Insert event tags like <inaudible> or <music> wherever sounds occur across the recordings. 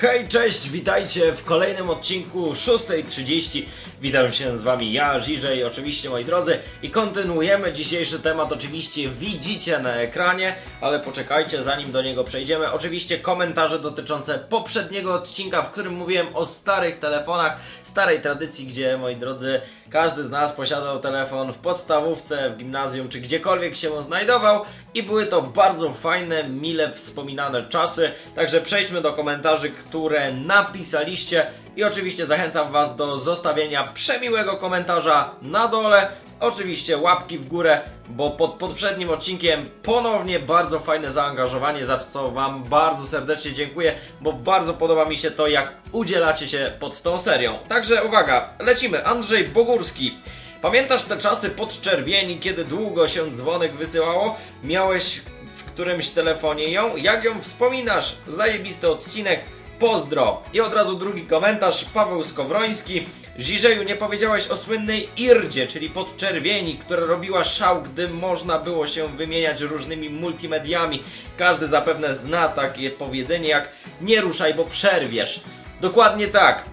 Hej, cześć, witajcie w kolejnym odcinku 6.30. Witam się z wami ja, Żiżej, oczywiście moi drodzy i kontynuujemy dzisiejszy temat, oczywiście widzicie na ekranie, ale poczekajcie zanim do niego przejdziemy. Oczywiście komentarze dotyczące poprzedniego odcinka, w którym mówiłem o starych telefonach, starej tradycji, gdzie moi drodzy, każdy z nas posiadał telefon w podstawówce, w gimnazjum czy gdziekolwiek się on znajdował i były to bardzo fajne, mile wspominane czasy. Także przejdźmy do komentarzy, które napisaliście i oczywiście zachęcam Was do zostawienia przemiłego komentarza na dole. Oczywiście łapki w górę, bo pod poprzednim odcinkiem ponownie bardzo fajne zaangażowanie, za co Wam bardzo serdecznie dziękuję, bo bardzo podoba mi się to, jak udzielacie się pod tą serią. Także uwaga, lecimy. Andrzej Bogórski. Pamiętasz te czasy podczerwieni, kiedy długo się dzwonek wysyłało? Miałeś w którymś telefonie ją? Jak ją wspominasz? Zajebisty odcinek. Pozdro! I od razu drugi komentarz, Paweł Skowroński. Żiżeju, nie powiedziałeś o słynnej Irdzie, czyli podczerwieni, która robiła szał, gdy można było się wymieniać różnymi multimediami. Każdy zapewne zna takie powiedzenie jak nie ruszaj, bo przerwiesz. Dokładnie tak.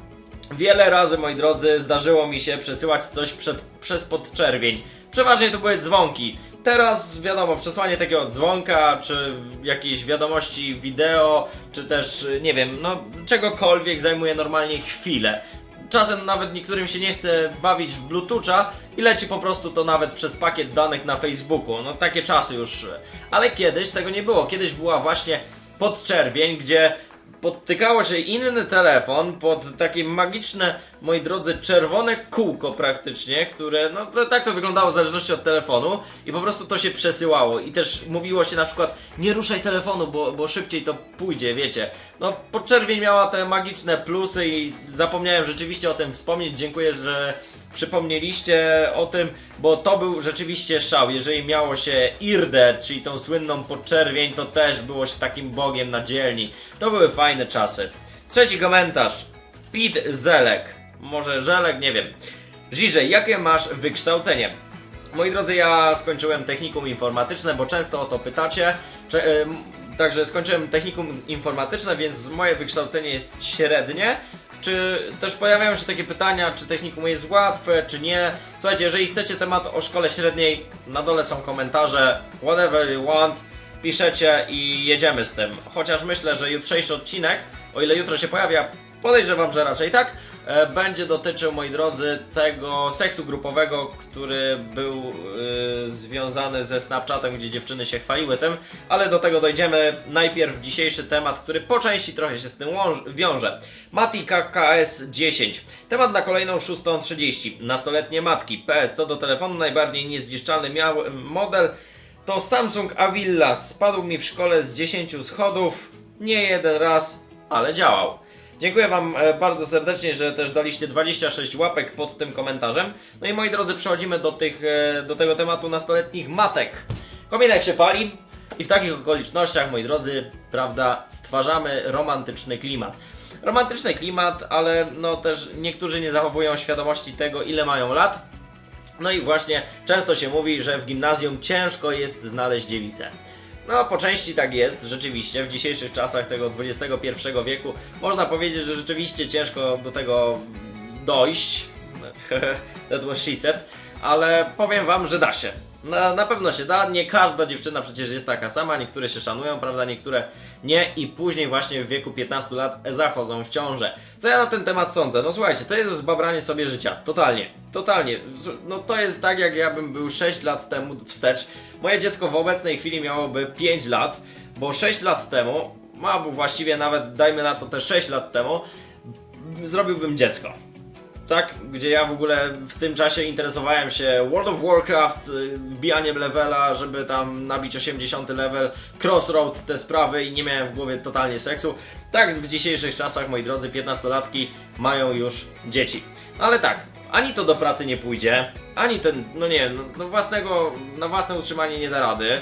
Wiele razy, moi drodzy, zdarzyło mi się przesyłać coś przed, przez podczerwień. Przeważnie to były dzwonki. Teraz, wiadomo, przesłanie takiego dzwonka, czy jakieś wiadomości wideo, czy też, nie wiem, no czegokolwiek zajmuje normalnie chwilę. Czasem nawet niektórym się nie chce bawić w Bluetootha i leci po prostu to nawet przez pakiet danych na Facebooku. No takie czasy już. Ale kiedyś tego nie było. Kiedyś była właśnie podczerwień, gdzie podtykało się inny telefon pod takie magiczne, moi drodzy, czerwone kółko praktycznie, które, no to, tak to wyglądało w zależności od telefonu i po prostu to się przesyłało i też mówiło się na przykład nie ruszaj telefonu, bo, bo szybciej to pójdzie, wiecie. No podczerwień miała te magiczne plusy i zapomniałem rzeczywiście o tym wspomnieć, dziękuję, że przypomnieliście o tym, bo to był rzeczywiście szał. Jeżeli miało się Irdę, czyli tą słynną podczerwień, to też było się takim bogiem na dzielni. To były fajne czasy. Trzeci komentarz. Pit Zelek. Może Żelek, nie wiem. Żiżej, jakie masz wykształcenie? Moi drodzy, ja skończyłem technikum informatyczne, bo często o to pytacie. Także skończyłem technikum informatyczne, więc moje wykształcenie jest średnie. Czy też pojawiają się takie pytania, czy technikum jest łatwe, czy nie? Słuchajcie, jeżeli chcecie temat o szkole średniej, na dole są komentarze, whatever you want, piszecie i jedziemy z tym. Chociaż myślę, że jutrzejszy odcinek, o ile jutro się pojawia, podejrzewam, że raczej tak, będzie dotyczył, moi drodzy, tego seksu grupowego, który był e, związany ze Snapchatem, gdzie dziewczyny się chwaliły tym, ale do tego dojdziemy. Najpierw dzisiejszy temat, który po części trochę się z tym wiąże. Mati KKS 10. Temat na kolejną 6.30. Nastoletnie matki. PS. Co do telefonu, najbardziej niezniszczalny miał model to Samsung Avilla. Spadł mi w szkole z 10 schodów. Nie jeden raz, ale działał. Dziękuję Wam e, bardzo serdecznie, że też daliście 26 łapek pod tym komentarzem. No i moi drodzy, przechodzimy do, tych, e, do tego tematu nastoletnich matek. Kominek się pali i w takich okolicznościach, moi drodzy, prawda, stwarzamy romantyczny klimat. Romantyczny klimat, ale no też niektórzy nie zachowują świadomości tego, ile mają lat. No i właśnie często się mówi, że w gimnazjum ciężko jest znaleźć dziewicę. No, po części tak jest, rzeczywiście. W dzisiejszych czasach tego XXI wieku można powiedzieć, że rzeczywiście ciężko do tego dojść. <laughs> That was she said. Ale powiem wam, że da się. Na, na pewno się da. Nie każda dziewczyna przecież jest taka sama. Niektóre się szanują, prawda? Niektóre nie. I później właśnie w wieku 15 lat zachodzą w ciążę. Co ja na ten temat sądzę? No słuchajcie, to jest zbabranie sobie życia. Totalnie. Totalnie. No to jest tak, jak ja bym był 6 lat temu wstecz. Moje dziecko w obecnej chwili miałoby 5 lat, bo 6 lat temu, albo właściwie nawet dajmy na to te 6 lat temu, zrobiłbym dziecko. Tak, gdzie ja w ogóle w tym czasie interesowałem się World of Warcraft, y, wbijaniem levela, żeby tam nabić 80 level, Crossroad, te sprawy i nie miałem w głowie totalnie seksu. Tak w dzisiejszych czasach, moi drodzy, 15-latki mają już dzieci. Ale tak, ani to do pracy nie pójdzie, ani ten, no nie no, no własnego, na własne utrzymanie nie da rady,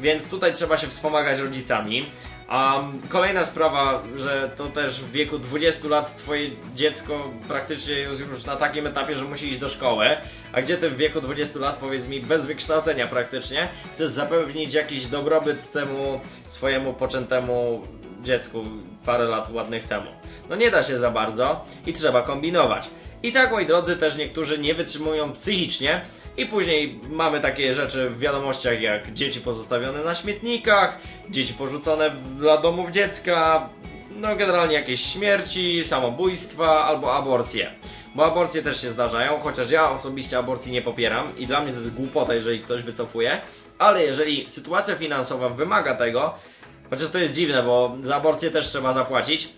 więc tutaj trzeba się wspomagać rodzicami. A kolejna sprawa, że to też w wieku 20 lat twoje dziecko praktycznie jest już na takim etapie, że musi iść do szkoły, a gdzie ty w wieku 20 lat, powiedz mi, bez wykształcenia praktycznie, chcesz zapewnić jakiś dobrobyt temu swojemu poczętemu dziecku parę lat ładnych temu. No nie da się za bardzo i trzeba kombinować. I tak, moi drodzy, też niektórzy nie wytrzymują psychicznie i później mamy takie rzeczy w wiadomościach jak dzieci pozostawione na śmietnikach, dzieci porzucone dla domów dziecka, no generalnie jakieś śmierci, samobójstwa albo aborcje. Bo aborcje też się zdarzają, chociaż ja osobiście aborcji nie popieram i dla mnie to jest głupota, jeżeli ktoś wycofuje. Ale jeżeli sytuacja finansowa wymaga tego, chociaż to jest dziwne, bo za aborcję też trzeba zapłacić,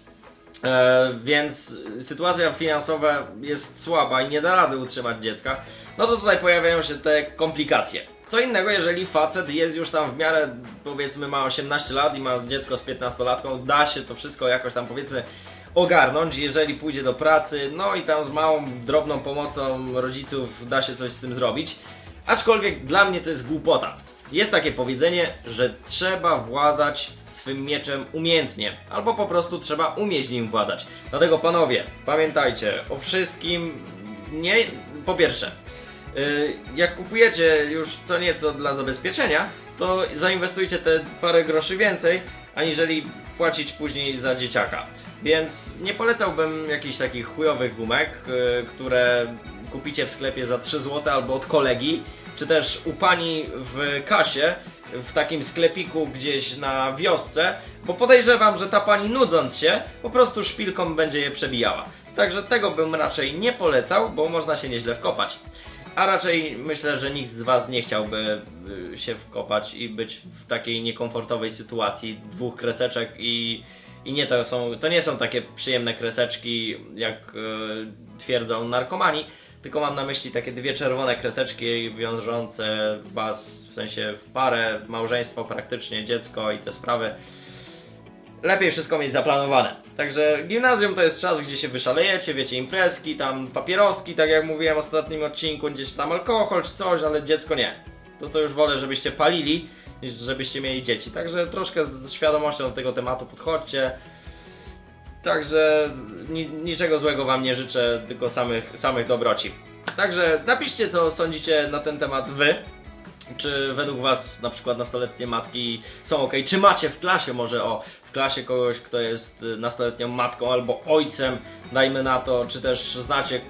e, więc sytuacja finansowa jest słaba i nie da rady utrzymać dziecka, no to tutaj pojawiają się te komplikacje. Co innego, jeżeli facet jest już tam w miarę, powiedzmy, ma 18 lat i ma dziecko z 15-latką, da się to wszystko jakoś tam, powiedzmy, ogarnąć, jeżeli pójdzie do pracy, no i tam z małą, drobną pomocą rodziców da się coś z tym zrobić. Aczkolwiek dla mnie to jest głupota. Jest takie powiedzenie, że trzeba władać swym mieczem umiejętnie, albo po prostu trzeba umieć nim władać. Dlatego panowie, pamiętajcie o wszystkim, nie, po pierwsze, y, jak kupujecie już co nieco dla zabezpieczenia, to zainwestujcie te parę groszy więcej, aniżeli płacić później za dzieciaka. Więc nie polecałbym jakichś takich chujowych gumek, y, które kupicie w sklepie za 3 zł albo od kolegi, czy też u pani w kasie, w takim sklepiku gdzieś na wiosce, bo podejrzewam, że ta pani nudząc się, po prostu szpilką będzie je przebijała. Także tego bym raczej nie polecał, bo można się nieźle wkopać. A raczej myślę, że nikt z Was nie chciałby y, się wkopać i być w takiej niekomfortowej sytuacji dwóch kreseczek i, i nie to są, to nie są takie przyjemne kreseczki, jak y, twierdzą narkomani, tylko mam na myśli takie dwie czerwone kreseczki wiążące Was w sensie w parę, małżeństwo praktycznie, dziecko i te sprawy lepiej wszystko mieć zaplanowane. Także gimnazjum to jest czas, gdzie się wyszalejecie, wiecie, imprezki, tam papieroski, tak jak mówiłem w ostatnim odcinku, gdzieś tam alkohol czy coś, ale dziecko nie. To to już wolę, żebyście palili, niż żebyście mieli dzieci. Także troszkę z świadomością do tego tematu podchodźcie. Także ni niczego złego Wam nie życzę, tylko samych, samych dobroci. Także napiszcie, co sądzicie na ten temat Wy. Czy według Was na przykład nastoletnie matki są ok? Czy macie w klasie może o w klasie kogoś, kto jest nastoletnią matką albo ojcem, dajmy na to, czy też znacie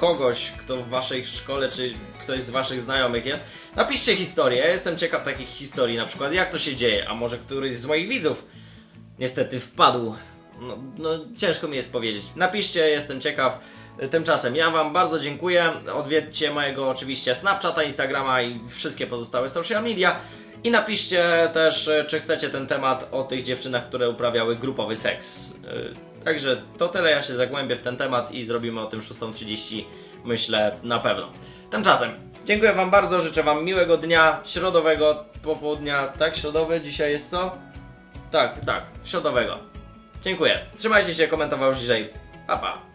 kogoś, kto w Waszej szkole, czy ktoś z Waszych znajomych jest? Napiszcie historię. Ja jestem ciekaw takich historii, na przykład jak to się dzieje, a może któryś z moich widzów niestety wpadł. No, no ciężko mi jest powiedzieć. Napiszcie, jestem ciekaw. Tymczasem ja Wam bardzo dziękuję. Odwiedźcie mojego oczywiście Snapchata, Instagrama i wszystkie pozostałe social media. I napiszcie też, e, czy chcecie ten temat o tych dziewczynach, które uprawiały grupowy seks. Yy, Także to tyle, ja się zagłębię w ten temat i zrobimy o tym 6.30, myślę, na pewno. Tymczasem, dziękuję Wam bardzo, życzę Wam miłego dnia, środowego popołudnia, tak, środowy, dzisiaj jest co? Tak, tak, środowego. Dziękuję, trzymajcie się, komentował Żiżej, pa pa.